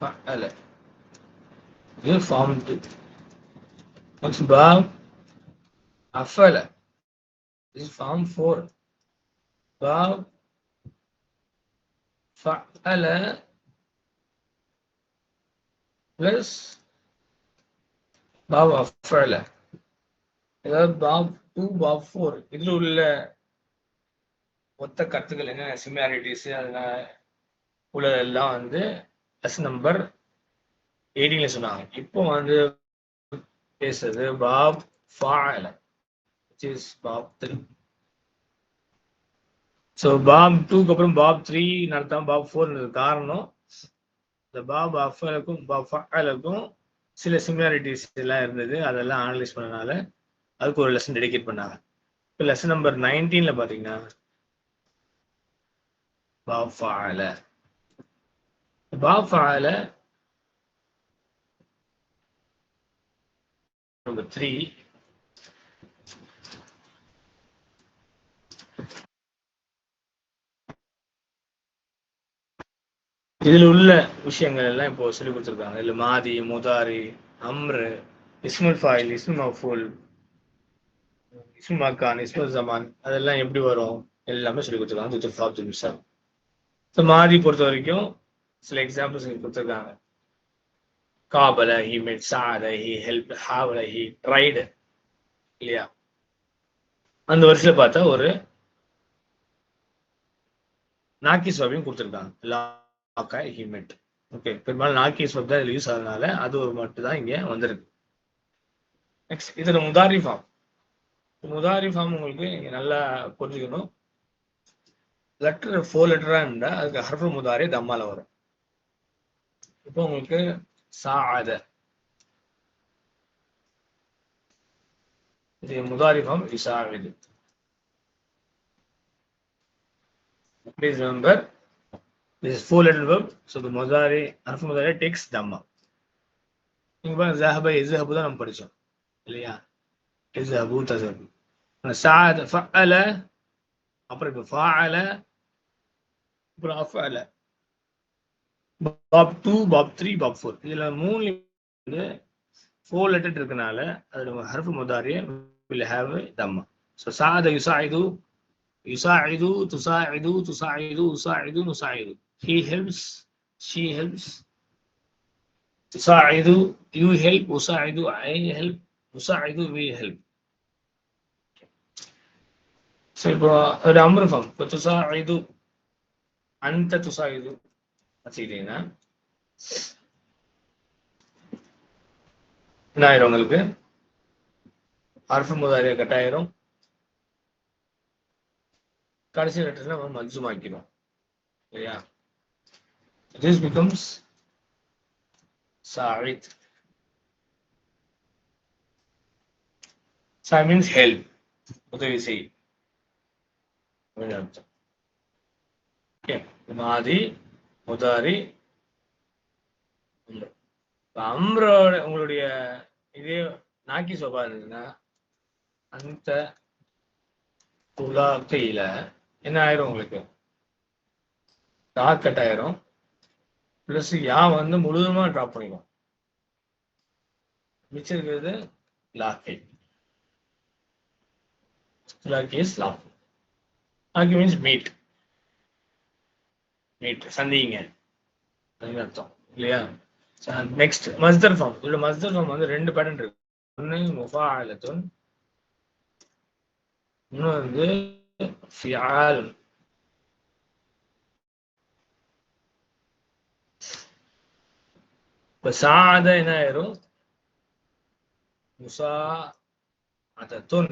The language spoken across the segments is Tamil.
فعل இது ஃபார்ம் டூ நெக்ஸ்ட் பாப் அஃபல இது form four pop ஃபஅல plus pop அஃபல அதாவது பாப் டூ பாப் ஃபோர் இதில் உள்ள ஒத்த கருத்துக்கள் என்ன சிமிலாரிட்டிஸ் அதனால உள்ளதெல்லாம் வந்து லெஸ் நம்பர் எயிட்டீன்ல சொன்னாங்க. இப்போ வந்து பேசுறது பாப் ஃபால இஸ் பாப் த்ரீ ஸோ பாப் டூக்கு அப்புறம் பாப் த்ரீ நடத்தாம பாப் ஃபோர் காரணம். இந்த பாப் அஃபலுக்கும் பாப் ஃபஅலுக்கும் சில சிமிலாரிட்டிஸ் எல்லாம் இருந்தது. அதெல்லாம் அனலைஸ் பண்ணனால அதுக்கு ஒரு லெசன் டெடிகேட் பண்ணாங்க. இப்போ லெசன் நம்பர் நைன்டீன்ல பாத்தீங்கன்னா பாப் ஃபால பாப் ஃபஅல த்ரீ இதில் உள்ள விஷயங்கள் எல்லாம் இப்போ சொல்லி கொடுத்துருக்காங்க. இதுல மாதி முதாரி அம்ரு இஸ்முல் ஃபாயில் இஸ்முல் மஃபூல் இஸ்முல் மக்கான் இஸ்முல் ஜமான் அதெல்லாம் எப்படி வரும்? எல்லாமே சொல்லி கொடுத்துருக்காங்க. மாதி பொறுத்த வரைக்கும் சில எக்ஸாம்பிள்ஸ் கொடுத்துருக்காங்க. காபல ஹி மேட் சாத ஹி ஹெல்ப் ஹாவல ஹி ட்ரைடு இல்லையா? அந்த வருஷத்துல பார்த்தா ஒரு நாக்கி சுவாபியும் கொடுத்துருக்காங்க. லாக்கா ஹி மெட். ஓகே பெரும்பாலும் நாக்கி சுவாப் தான் இதில் யூஸ் ஆகுறதுனால அது ஒரு மட்டும் தான் இங்கே வந்திருக்கு. நெக்ஸ்ட் இதில் முதாரி ஃபார்ம் முதாரி ஃபார்ம் உங்களுக்கு இங்கே நல்லா புரிஞ்சுக்கணும். லெட்டர் ஃபோர் லெட்டராக இருந்தால் அதுக்கு ஹர்ஃபு முதாரி தம்மால வரும். இப்போ உங்களுக்கு சாத இது முதாரி இசாவிது Please remember, this is four letter verb. So the Mudari, Harf Mudari takes Dhamma. நீங்க பாருங்க ஜஹப இஸ்ஹபு தான் நம்ம படிச்சோம். இல்லையா? இஸ்ஹபு தஸபு சாத ஃபஅல அப்புறம் இப்போ ஃபாஅல அப்புறம் அஃஅல பாப் டூ பாப் த்ரீ பாப் ஃபோர் இதுல மூணு வந்து ஃபோர் லெட்டர் இருக்கனால அதோட ஹர்ஃபு முதாரிய வில் ஹேவ் தம்மா ஸோ சாத யுசாயிது யுசாயிது துசாயிது துசாயிது உசாயிது நுசாயிது ஹி ஹெல்ப்ஸ் ஷீ ஹெல்ப்ஸ் துசாயிது யூ ஹெல்ப் உசாயிது ஐ ஹெல்ப் உசாயிது வி ஹெல்ப் ஸோ இப்போ ஒரு அமிர்ஃபம் இப்போ துசாயிது அந்த துசாயிது வச்சுக்கிட்டீங்கன்னா என்ன ஆயிரும் உங்களுக்கு? அர்ஃபு முதாரிய கட்டாயிரும். கடைசி லெட்டர்ல நம்ம மஜ்ஜுமாக்கிறோம் சரியா? திஸ் பிகம்ஸ் சாரித் சா மீன்ஸ் ஹெல்ப் உதவி செய் அர்த்தம். ஓகே மாதி முதாரி அம்ரோட உங்களுடைய இதே நாக்கி சோபா இருந்ததுன்னா அந்த துலாக்கையில என்ன ஆயிரும் உங்களுக்கு? டாக் கட் ஆயிரும். பிளஸ் யா வந்து முழுதுமா ட்ராப் பண்ணிக்கும் மிச்சம் இருக்கிறது லாக்கை. லாக்கி இஸ் லாக் லாக்கி மீன்ஸ் மீட் மீட் சந்திங்க அதுக்கு அர்த்தம் இல்லையா நெக்ஸ்ட் மஸ்தர் ஃபார்ம் இதுல மஸ்தர் ஃபார்ம் வந்து ரெண்டு பேட்டர்ன் இருக்கு. ஒன்று முஃபா ஆலத்துன் இன்னும் வந்து ஃபியால். இப்போ சாத என்ன ஆயிரும்? முசா அதத்துன்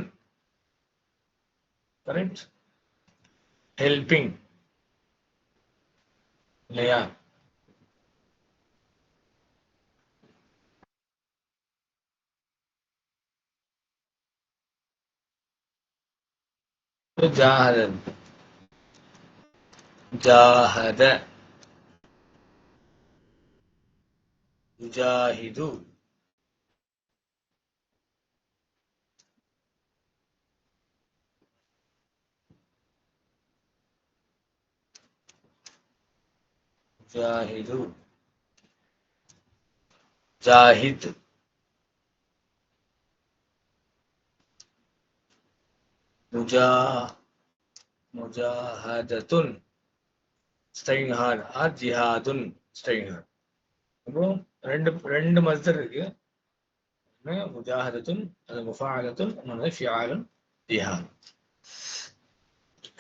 கரெக்ட் ஹெல்பிங் layer तो Zahid Zahid. युजाहिदु Zahid முஜா முஜாஹதத்துன் ஸ்டைங் heart R ஜிஹாதுன் ஸ்டைங் heart அப்புறம் ரெண்டு ரெண்டு மஸ்தர் இருக்கு ஒண்ணு முஜாஹதத்துன் அது முஃபாஅலத்துன் இன்னொன்று ஃபியாலுன் ஜிஹாத்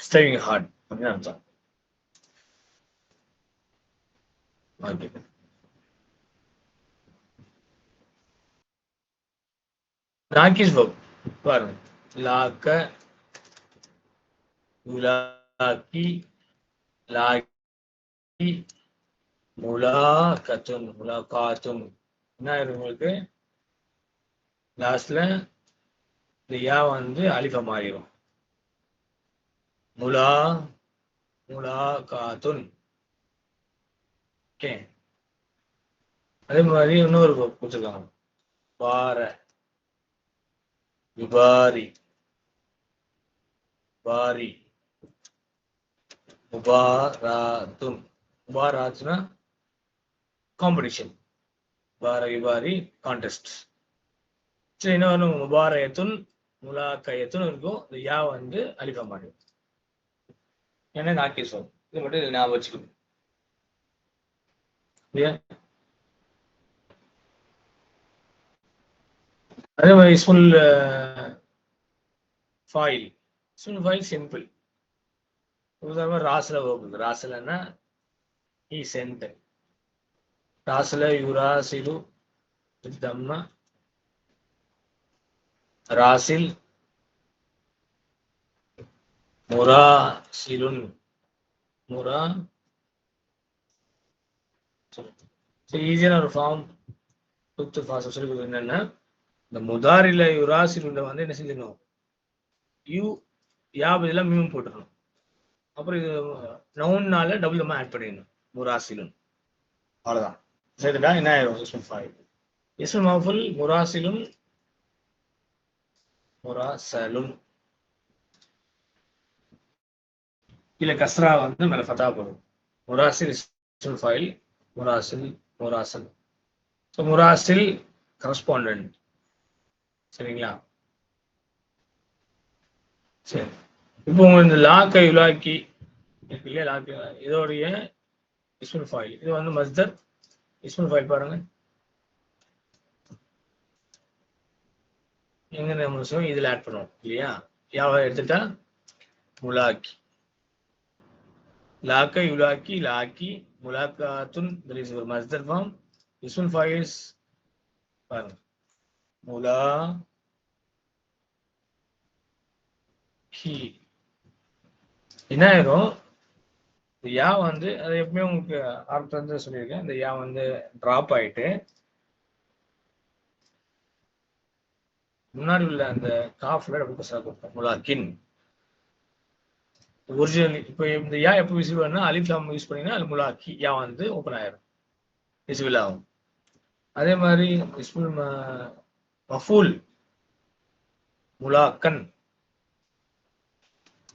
ஸ்டைங் ஹார்ட் அப்படின்னு அர்த்தம் ஓகே நாக்கிஸ் பாபு பாருங்க. லாக்க உலாக்கி லாக்கி முலாக்கத்துன் முலாக்காத்துன் என்ன உங்களுக்கு? லாஸ்ட்ல இந்த யா வந்து அலிஃபா மாறிடும் முலா முலாகாத்துன் ஓகே அதே மாதிரி இன்னொரு கொடுத்துருக்காங்க பார. யுபாரி பாரி முபாராத்துன் முபாராத்னா காம்படிஷன் பார யுபாரி கான்டெஸ்ட் சரி இன்னொன்று முபாரயத்துன் முலாக்கயத்துன்னு இருக்கும். இந்த யா வந்து அழிக்க மாட்டேன் ஏன்னா நாக்கி சொல்? இது மட்டும் ஞாபகம் வச்சுக்கணும். அதே மாதிரி இஸ்முல் ஃபாயில் இஸ்முல் ஃபாயில் சிம்பிள் உதாரணமாக ராசில் போகுது ராசிலன்னா ஈ சென்ட் ராசில யுராசிலு தம்மா ராசில் முராசிலுன் முரா சரி ஈஸியான ஒரு ஃபார்ம் ஃபிஃப்த் ஃபாஸ்ட் சொல்லி கொடுக்குறது என்னன்னா இந்த முதாரில யுராசிலுண்ட வந்து என்ன செஞ்சிடணும்? யூ யா மீம் போட்டுடணும். அப்புறம் இது நவுன்னால டபுள் தம்மா ஆட் பண்ணிடணும் முராசிலும் அவ்வளோதான் சேர்த்துட்டா என்ன ஆயிரும்? இஸ்முல் ஃபைல் இஸ்முல் மஃபுல் முராசிலும் முராசலும் கீழே கஸ்ரா வந்து மேல ஃபதா போடும். முராசில் இஸ்முல் ஃபைல் முராசில் முராசல். ஸோ முராசில் கரஸ்பாண்டன்ட் சரிங்களா? சரி. இப்போ இந்த லாக்கை யுலாக்கி இருக்கு இல்லையா? லாக்கி இதோடைய இஸ்முல் ஃபைல் இது வந்து மஸ்தர் இஸ்முல் ஃபைல் பாருங்க. எங்க நம்ம இதில் ஆட் பண்ணுவோம் இல்லையா? யாவை எடுத்துட்டா? முலாக்கி லாக்கை யுலாக்கி லாக்கி முலாக்காத்துன் there is ஒரு மஸ்தர் ஃபார்ம் இஸ்முல் ஃபைல்ஸ் பாருங்க முலா கி என்ன ஆயிரும் இந்த யா வந்து அது எப்பவுமே உங்களுக்கு ஆரம்பத்துல இருந்து சொல்லியிருக்கேன் இந்த யா வந்து டிராப் ஆயிட்டு முன்னாடி உள்ள அந்த காஃப்ல அப்படி கசா கொடுப்போம் முலாக்கின் ஒரிஜினல் இப்போ இந்த யா எப்போ விசிபிள் ஆனா அலிஃப் லாம் யூஸ் பண்ணீங்கன்னா அது முலாக்கி யா வந்து ஓப்பன் ஆயிரும். விசிபிள் ஆகும். அதே மாதிரி இஸ்முல் மஃபூல் முலாக்கன்.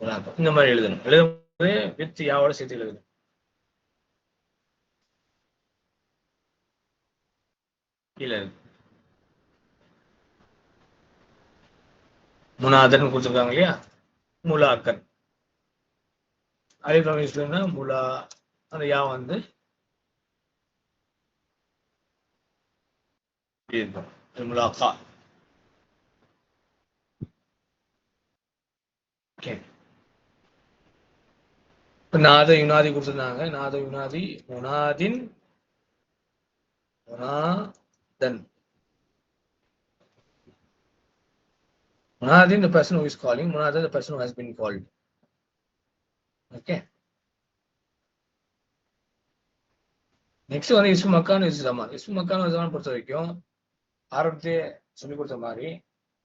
முலாக்கன். இந்த மாதிரி எழுதணும். எழுதும்போது வித் யாவோட சேர்த்து எழுதணும். கீழே இருக்கு. முனாதன் கொடுத்துருக்காங்க இல்லையா? முலாக்கன். அலிஃப் லாம் முலா அந்த யா வந்து. முலாக்கா ஓகே. இப்போ நாத யுனாதி கொடுத்துருந்தாங்க. நாத யுனாதி முனாதின் முனாதன். முனாதின் person who is calling முனாதன் person who has been called okay next வந்து இஸ்மு மக்கான் இஸ் ஜமான் இஸ்மு மக்கான் ஜமான் பொறுத்த வரைக்கும் ஆரம்பத்தே சொல்லி கொடுத்த மாதிரி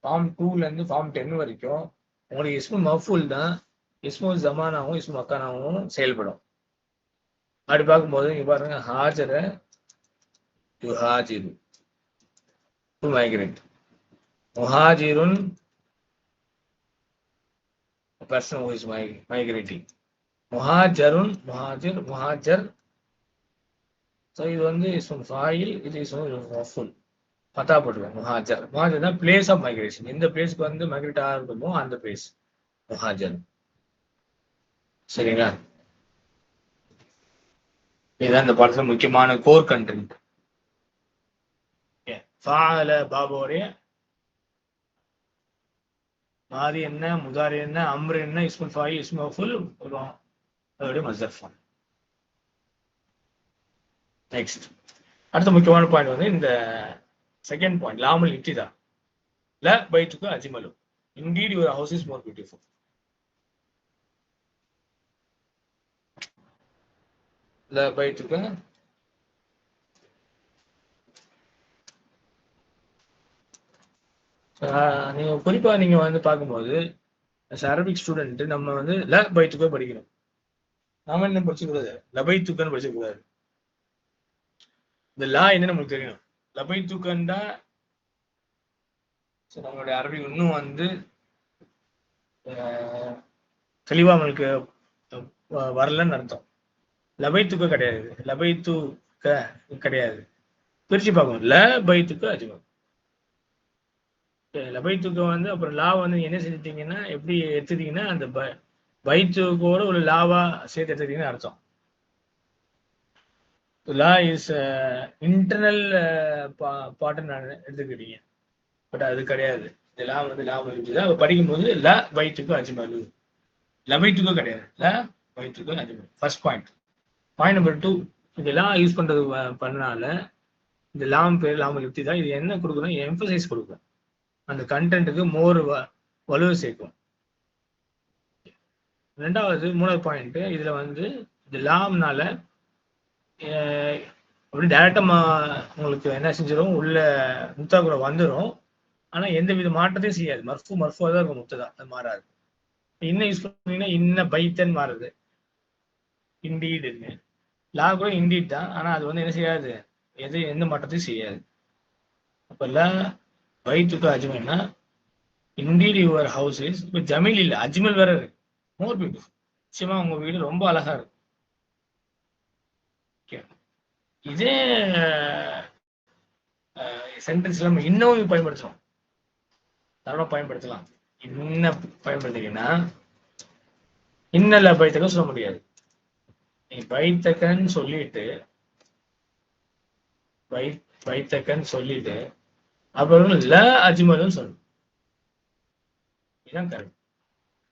ஃபார்ம் டூல இருந்து ஃபார்ம் டென் வரைக்கும் உங்களுக்கு இஸ்மு மஃபூல் தான் இஸ்மு ஜமானாவும் இஸ்மு மக்கானாவும் செயல்படும். அப்படி பார்க்கும்போது இங்கே பாருங்க ஹாஜர டு ஹாஜிரு டு மைக்ரேட் முஹாஜிருன் பர்சன் ஹூ இஸ் மைக்ரேட்டிங். முஹாஜருன் முஹாஜிர் முஹாஜர் ஸோ இது வந்து இஸ்முல் ஃபாயில் இது இஸ்முல் மஃபுல் பத்தா போட்டுருக்கோம் முஹாஜர் முஹாஜர் தான் பிளேஸ் ஆஃப் மைக்ரேஷன் எந்த பிளேஸ்க்கு வந்து மைக்ரேட் ஆகுமோ அந்த பிளேஸ் முஹாஜர் சரிங்களா? இதுதான் இந்த படத்துல முக்கியமான கோர் கண்ட்ரி ஃபால பாபோடைய மாதி என்ன முதாரி என்ன அம்ரு என்ன இஸ்முல் ஃபாய் இஸ்முல் அதோடைய மஸ்தர் ஃபோன் நெக்ஸ்ட் அடுத்த முக்கியமான பாயிண்ட் வந்து இந்த செகண்ட் பாயிண்ட் லாமல் இட்டிதா. ல பைத்துக்கு அஜிமலு. Indeed your house is more beautiful ல பைத்துக்கு ஆஹ் நீங்க குறிப்பா நீங்க வந்து பார்க்கும்போது அரபிக் ஸ்டூடெண்ட் நம்ம வந்து ல பைட்டுக்கு படிக்கணும். நாம என்ன படிச்சுக்கூடாது? லபை தூக்கன்னு படிச்சுக்கூடாது. இந்த லா என்ன நம்மளுக்கு தெரியும். லபை தூக்கண்டா நம்மளுடைய அரபி இன்னும் வந்து தெளிவா நம்மளுக்கு வ- வரலன்னு அர்த்தம். லபை தூக்க கிடையாது. லபை தூக்க கிடையாது. பிரிச்சு பார்க்கணும் ல பை தூக்க லபை துக்கம் வந்து அப்புறம் லா வந்து என்ன செஞ்சிட்டீங்கன்னா எப்படி எடுத்துட்டீங்கன்னா அந்த ப வயிற்றுக்கோடு ஒரு லாவா சேர்த்து எடுத்துட்டீங்கன்னு அர்த்தம். லா இஸ் இன்டர்னல் பாட்டு நான் எடுத்துக்கிட்டீங்க. பட் அது கிடையாது. இந்த லா வந்து லா இருந்துச்சு அதை படிக்கும்போது ல பைத்துக்கு அஜ்மலு லபைத்துக்கு கிடையாது. ல வயிற்றுக்கும் அஜ்மலு first point point number two இந்த லா யூஸ் பண்றது வ- பண்ணனால இந்த லாம் பேர் லாமல் யுக்தி தான். இது என்ன கொடுக்கணும் எம்பசைஸ் கொடுக்கும். அந்த கண்டென்ட்டுக்கு மோர் வலுவை சேர்க்கும். ரெண்டாவது மூணாவது பாயிண்ட் இதுல வந்து இந்த லாம்னால அப்படி டைரக்டா உங்களுக்கு என்ன செஞ்சிடும் உள்ள முத்தா கூட வந்துடும் ஆனா எந்த வித மாற்றத்தையும் செய்யாது. மர்ஃபு மர்ஃபுவா தான் இருக்கும் முத்ததா அது மாறாது. இன்னும் யூஸ் பண்ணீங்கன்னா இன்ன பைத்தன் மாறுது. இண்டீடுன்னு லா கூட இண்டீட் தான். ஆனா அது வந்து என்ன செய்யாது? எது எந்த மாற்றத்தையும் செய்யாது. அப்ப பைத்துக்கு அஜ்மல்னா இண்டீட் யுவர் ஹவுஸ் இஸ் இப்போ ஜமீல் இல்ல அஜ்மல் வேற இருக்கு. மோர் பியூட்டிஃபுல் நிச்சயமா உங்க வீடு ரொம்ப அழகா இருக்கு. இதே சென்டென்ஸ் நம்ம இன்னமும் பயன்படுத்துறோம். தரணும் பயன்படுத்தலாம். என்ன பயன்படுத்துறீங்கன்னா இன்னல பைத்தக்க சொல்ல முடியாது. நீ பைத்தக்கன்னு சொல்லிட்டு பை பைத்தக்கன்னு சொல்லிட்டு அப்புறம் ல அஜ்மல்னு சொல்லணும் இதுதான் கரெக்ட்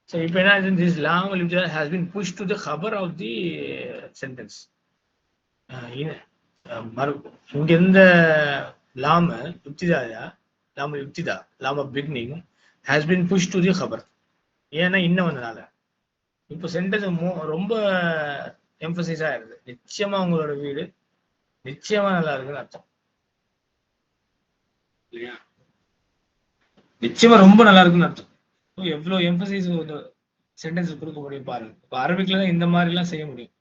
So இப்போ என்ன this long லாம் has been push to the ஹபர் of the uh, sentence. Uh, uh, இங்க இருந்த லாம யுக்திதாயா? லாம யுக்திதா? லாம beginning has been push to the ஹபர் ஏன்னா இன்னும் வந்தனால இப்போ சென்டென்ஸ் ரொம்ப எம்பசைஸ் ஆயிருது நிச்சயமா உங்களோட வீடு நிச்சயமா நல்லா இருக்குன்னு அர்த்தம். இல்லையா? நிச்சயமா ரொம்ப நல்லா இருக்குன்னு அர்த்தம். எவ்வளோ எம்பசைஸ் ஒரு சென்டென்ஸ் கொடுக்க முடியும் பாருங்க இப்போ அரபிக்ல தான் இந்த மாதிரி எல்லாம் செய்ய முடியும்.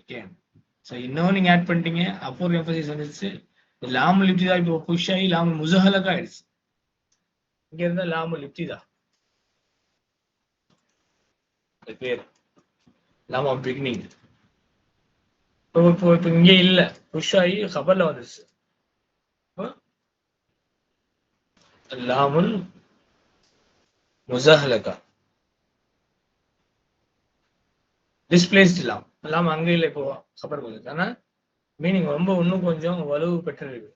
ஓகே ஸோ இன்னும் நீங்க ஆட் பண்ணிட்டீங்க. அப்போ ஒரு எம்பசைஸ் வந்துச்சு லிப்டி தான் இப்போ புஷ் ஆகி லாமல் முசஹலக்கா ஆயிடுச்சு. இங்க இருந்தா லாமல் லிப்திதா அது பேர் லாமா பிகினிங் இப்போ இப்போ இப்போ இங்கே இல்ல. புஷ் ஆகி ஹபர்ல வந்துருச்சு. லாமுல் முசஹலகா. டிஸ்பிளேஸ்ட் இல்லாம. எல்லாம் அங்கேயில் இப்போ சப்பர் பண்ணுது ஆனால் மீனிங் ரொம்ப இன்னும் கொஞ்சம் வலுவு பெற்றிருக்கு.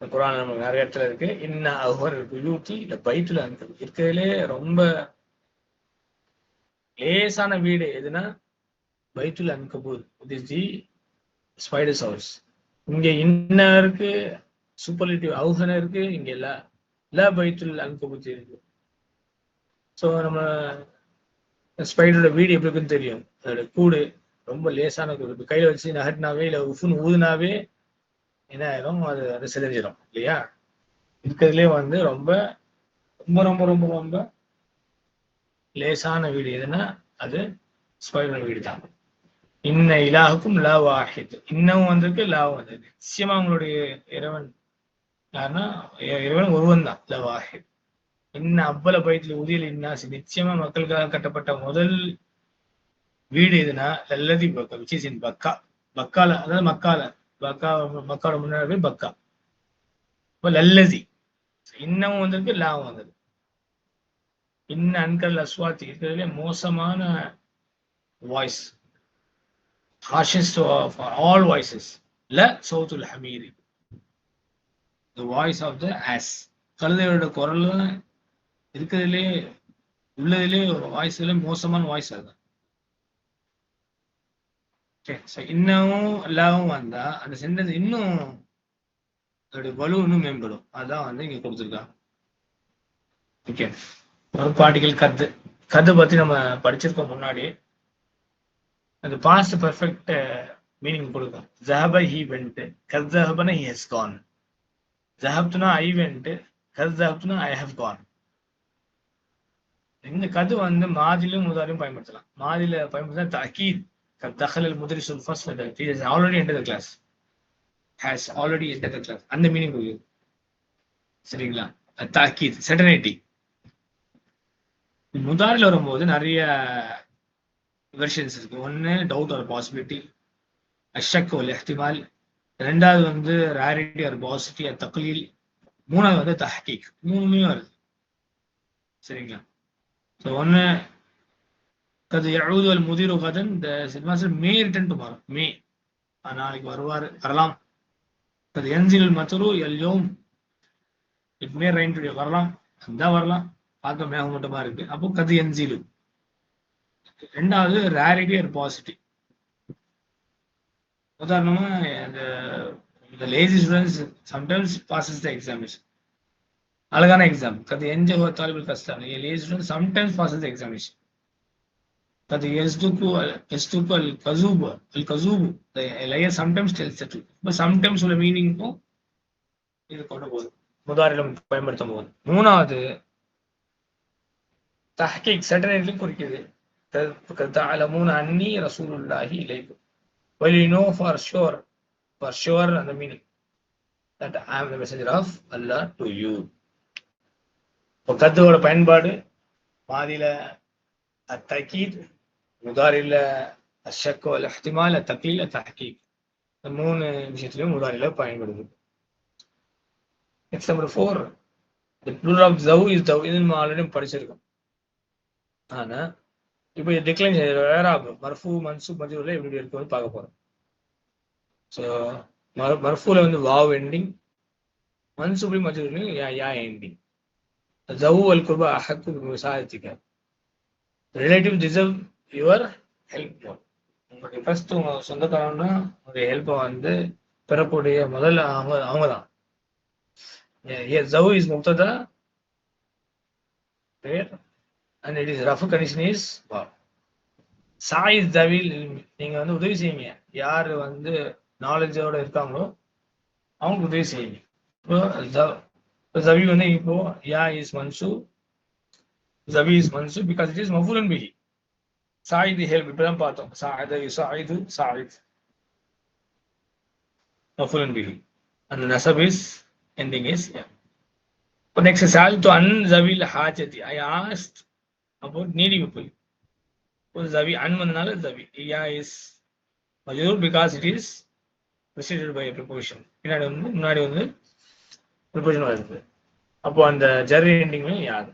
குரான் நமக்கு நிறைய இடத்துல இருக்கு. இன்ன அவர் யூட்டி இந்த பைத்துல இருக்கிறதுலே ரொம்ப லேசான வீடு. எதுனா? பைத்துல அன்கபூர். இட் தி ஸ்பைடர்ஸ் ஹவுஸ் இங்க இன்னருக்கு சூப்பர்லேட்டிவ் அவுஹன இருக்கு இங்க ல ல பைத்துல் அன்கபூத் இருக்கு. ஸோ நம்ம ஸ்பைடரோட வீடு எப்படி இருக்குன்னு தெரியும். அதோட கூடு ரொம்ப லேசான கூடு. இப்ப கையில வச்சு நகட்டினாவே இல்லை உஃபுன்னு ஊதுனாவே என்ன ஆயிரும்? அது அது சிதைஞ்சிரும் இல்லையா? இருக்கிறதுலே வந்து ரொம்ப ரொம்ப ரொம்ப ரொம்ப ரொம்ப லேசான வீடு எதுனா அது ஸ்பைடர் வீடு தான் இன்ன இலாகுக்கும் லா வாஹித் இன்னமும் வந்திருக்கு லாவும் வந்திருக்கு. நிச்சயமா உங்களுடைய இறைவன் யாருன்னா இறைவன் ஒருவன் தான் லா வாஹித் இன்ன அவ்வள பயத்துல உதியல் இன்னாசி நிச்சயமா மக்களுக்காக கட்டப்பட்ட முதல் வீடு எதுனா லல்லதி பக்கா விச் இஸ் இன் பக்கா பக்கால அதாவது மக்கால பக்கா மக்காவோட முன்னாடி போய் பக்கா இப்போ லல்லதி இன்னமும் வந்திருக்கு லாவும் வந்திருக்கு இன்ன அன்கல் அஸ்வாத்தி இருக்கிறதுலே மோசமான voice harshest all voices voices. ல சௌத்துல் ஹமீரி the voice of the ass கழுதையோட குரல் இருக்கிறதுலே உள்ளதுலே வாய்ஸ்ல மோசமான வாய்ஸ் அதுதான் ஓகே ஸோ இன்னமும் எல்லாவும் வந்தா அந்த சென்டென்ஸ் இன்னும் அதோட வலு இன்னும் மேம்படும். அதான் வந்து இங்க கொடுத்துருக்காங்க. ஓகே ஒரு பாட்டிகள் கத்து கத்து பத்தி நம்ம படிச்சிருக்கோம் முன்னாடி அது பாஸ்ட் பர்ஃபெக்ட் மீனிங் கொடுக்கும். ஜஹப ஹி வெண்ட் கத் ஜஹபன ஹி ஹஸ் கான் ஜஹப்துனா ஐ வென்ட்டு கது ஜஹப்துனா ஐ ஹவ் கான் இந்த கது வந்து மாதிலும் முதலும் பயன்படுத்தலாம் மாதில பயன்படுத்தினா தகீத் கத் தகலல் முதலி சுல்ஃபஸ் already enter the class has already enter the class அந்த மீனிங் புரியுது சரிங்களா? தாக்கீத் செட்டனைட்டி முதாரில் வரும்போது நிறைய வெர்ஷன்ஸ் இருக்கு. ஒன்று டவுட் ஒரு பாசிபிலிட்டி அஷக் ஒரு எஹ்திமால் ரெண்டாவது வந்து ரேரிட்டி ஆர் பாசிட்டி தக்லீல் மூணாவது வந்து தஹக்கீக் மூணுமே வருது. சரிங்களா? ஸோ ஒன்று கது எழுது அல் முதிர் கதன் இந்த சினிமாசர் மே ரிட்டன் டுமாரோ மே நாளைக்கு வருவார் வரலாம். கது என்சில் மத்தரு எல்யோம் இட் மே ரைன் டுடே வரலாம். அந்த வரலாம். பார்க்க மேகமூட்டமா இருக்கு. அப்போ கது என்ஜிலு ரெண்டாவது ரேரிட்டி ஆர் பாசிட்டிவ் உதாரணமா இந்த lazy students sometimes passes the examination அழகான எக்ஸாம் கது என்ஜ தாலிபில் கஷ்டம். Lazy student sometimes passes the examination கது எஸ்டுக்கு எஸ்டுக்கு அல் கசூபு அல் கசூபு. லையர் சம்டைம்ஸ் டெல்ஸ் த இப்போ சம்டைம்ஸ் உள்ள மீனிங்க்கும் இது கொண்டு போகுது. முதாரிலும் பயன்படுத்தும் போது மூணாவது தஹ்கீக் சட்டனையிலும் குறிக்குது கத்தாலமூன் அன்னி உள்ளாகி இலைக்கும் well you know for sure for sure and the meaning that I am the messenger of Allah to you. இப்போ கத்துவோட பயன்பாடு மாதில அத்தக்கீத் முதாரில அஷக் வல் இஹ்திமால் தக்லீல் தஹ்கீக் இந்த மூணு விஷயத்திலையும் முதாரில பயன்படுது. Next number four the plural of ஜவ் is ஜவ் இது நம்ம ஆல்ரெடி படிச்சிருக்கோம். ஆனா இப்போ டிக்ளைன் வேற ஆகும் மர்ஃபூ மன்சூப் மஜூரில் எப்படி இருக்குன்னு பார்க்க போறோம். ஸோ மர் மர்ஃபூல வந்து வாவ் எண்டிங் மன்சூப்லி மஜூர்லையும் யா யா எண்டிங் ஜவு அல் குர்பா அஹக்கு விசாரிச்சுக்க ரிலேட்டிவ் டிசர்வ் யுவர் ஹெல்ப் உங்களுடைய ஃபர்ஸ்ட் உங்க சொந்தக்காரன்னா உங்களுடைய ஹெல்ப்பை வந்து பெறக்கூடிய முதல்ல அவங்க அவங்க தான் ஜவு இஸ் முக்ததா? பேர் அண்ட் இட் இஸ் ரஃப் கண்டிஷன் இஸ் வா சாயிஸ் தவில் நீங்க வந்து உதவி செய்யுங்க யார் வந்து நாலேஜோட இருக்காங்களோ அவங்களுக்கு உதவி செய்யுங்க இப்போ ஜவி வந்து இப்போ யா இஸ் மன்சூ ஜவி இஸ் மன்சூ பிகாஸ் இட் இஸ் மஃபூலன் பிஹி சாயிது ஹெல்ப் இப்பதான் பார்த்தோம். சாயித சாயிது சாயித் மஃபூலன் பிஹி அந்த நசப் இஸ் எண்டிங் இஸ் இப்போ நெக்ஸ்ட் சால் டு அன் ஜவில் ஹாஜதி ஐ ஆஸ்ட் அப்போ நீடிவு போய் ஒரு ஜவி அன் வந்தனால ஜவி யா is மஜூர் because it is preceded by preposition பின்னாடி வந்து முன்னாடி வந்து ப்ரிப்போஷன் வருது அப்போ அந்த ஜெர்ரி எண்டிங்லையும் யாரு